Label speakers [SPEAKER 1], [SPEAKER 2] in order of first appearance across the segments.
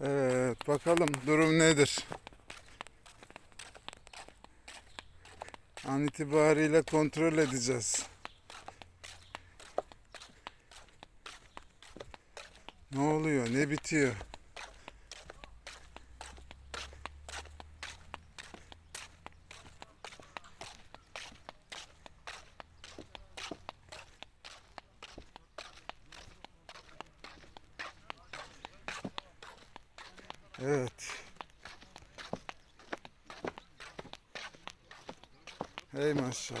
[SPEAKER 1] Evet bakalım durum nedir? An itibariyle kontrol edeceğiz. Ne oluyor? Ne bitiyor? Evet. Hey maşallah.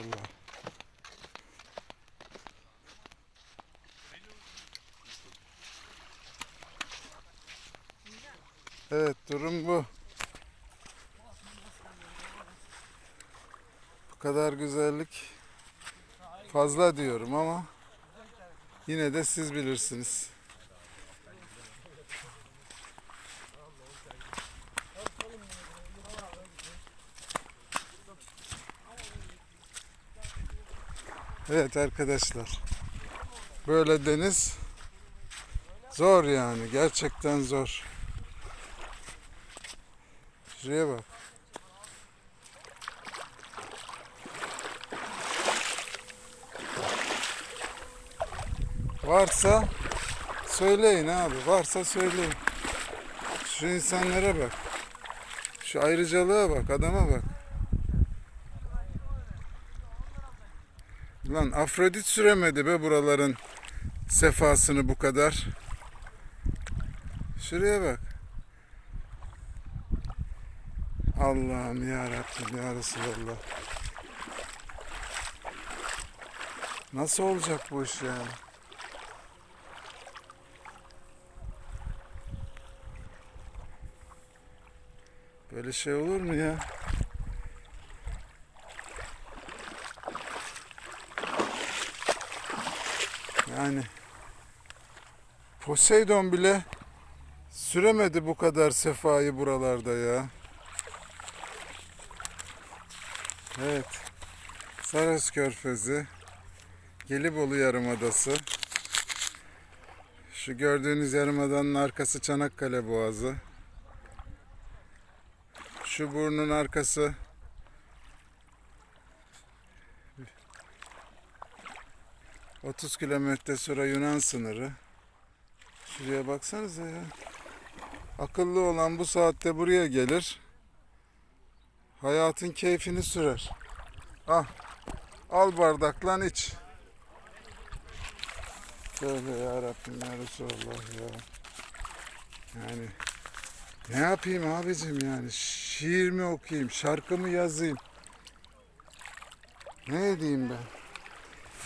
[SPEAKER 1] Evet durum bu. Bu kadar güzellik fazla diyorum ama yine de siz bilirsiniz. Evet arkadaşlar. Böyle deniz zor yani. Gerçekten zor. Şuraya bak. Varsa söyleyin abi. Varsa söyleyin. Şu insanlara bak. Şu ayrıcalığa bak. Adama bak. Lan Afrodit süremedi be buraların sefasını bu kadar. Şuraya bak. Allah'ım ya Rabbim ya Resulallah. Nasıl olacak bu iş ya? Böyle şey olur mu ya? Yani Poseidon bile süremedi bu kadar sefayı buralarda ya. Evet. Saros Körfezi. Gelibolu Yarımadası. Şu gördüğünüz yarımadanın arkası Çanakkale Boğazı. Şu burnun arkası 30 kilometre sonra Yunan sınırı. Şuraya baksanıza ya. Akıllı olan bu saatte buraya gelir. Hayatın keyfini sürer. Ah. Al bardaklan iç. Tövbe ya Rabbim ya Resulallah ya. Yani ne yapayım abicim yani? Şiir mi okuyayım? Şarkı mı yazayım? Ne edeyim ben?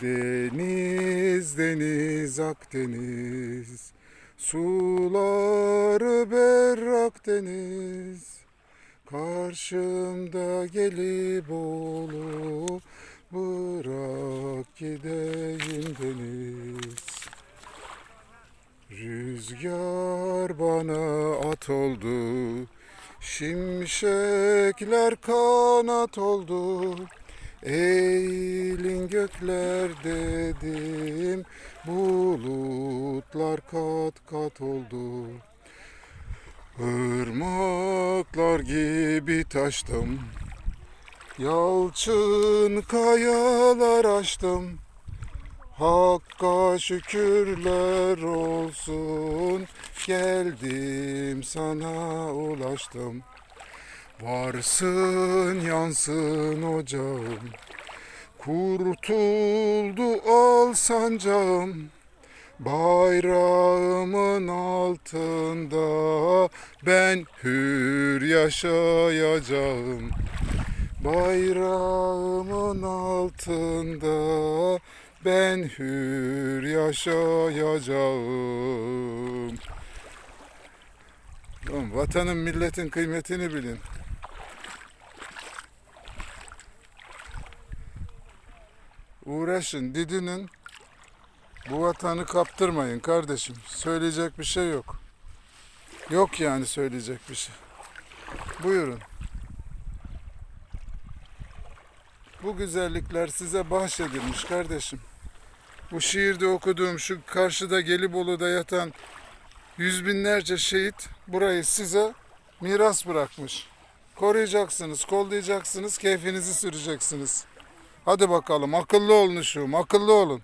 [SPEAKER 1] Deniz, deniz, Akdeniz. Suları berrak deniz. Karşımda Gelibolu Bırak gideyim deniz. Rüzgar bana at oldu. Şimşekler kanat oldu Eğilin gökler dedim Bulutlar kat kat oldu. Irmaklar gibi taştım Yalçın kayalar aştım Hakka şükürler olsun Geldim sana ulaştım Varsın yansın ocağım Kurtuldu al sancağım Bayrağımın altında ben hür yaşayacağım. Bayrağımın altında ben hür yaşayacağım. Vatanın milletin kıymetini bilin. Uğraşın, didinin. Bu vatanı kaptırmayın kardeşim. Söyleyecek bir şey yok. Yok yani söyleyecek bir şey. Buyurun. Bu güzellikler size bahşedilmiş kardeşim. Bu şiirde okuduğum şu karşıda Gelibolu'da yatan yüz binlerce şehit burayı size miras bırakmış. Koruyacaksınız, kollayacaksınız, keyfinizi süreceksiniz. Hadi bakalım akıllı olun şu, akıllı olun.